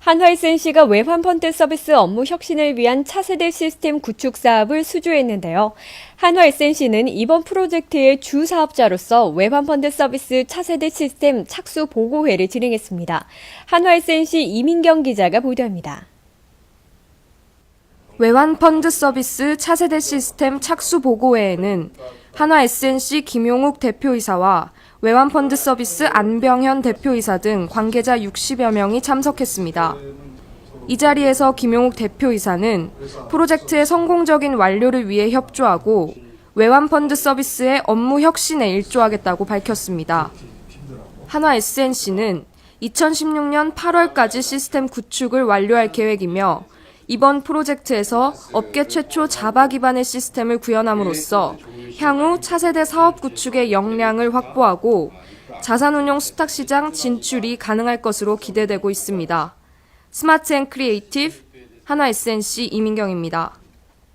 한화에센시가 외환 펀드 서비스 업무 혁신을 위한 차세대 시스템 구축 사업을 수주했는데요. 한화에센시는 이번 프로젝트의 주 사업자로서 외환 펀드 서비스 차세대 시스템 착수 보고회를 진행했습니다. 한화에센시 이민경 기자가 보도합니다. 외환 펀드 서비스 차세대 시스템 착수 보고회에는 한화 SNC 김용욱 대표이사와 외환 펀드 서비스 안병현 대표이사 등 관계자 60여 명이 참석했습니다. 이 자리에서 김용욱 대표이사는 프로젝트의 성공적인 완료를 위해 협조하고 외환 펀드 서비스의 업무 혁신에 일조하겠다고 밝혔습니다. 한화 SNC는 2016년 8월까지 시스템 구축을 완료할 계획이며 이번 프로젝트에서 업계 최초 자바 기반의 시스템을 구현함으로써 향후 차세대 사업 구축의 역량을 확보하고 자산운용 수탁시장 진출이 가능할 것으로 기대되고 있습니다. 스마트 앤 크리에이티브 한화 SNC 이민경입니다.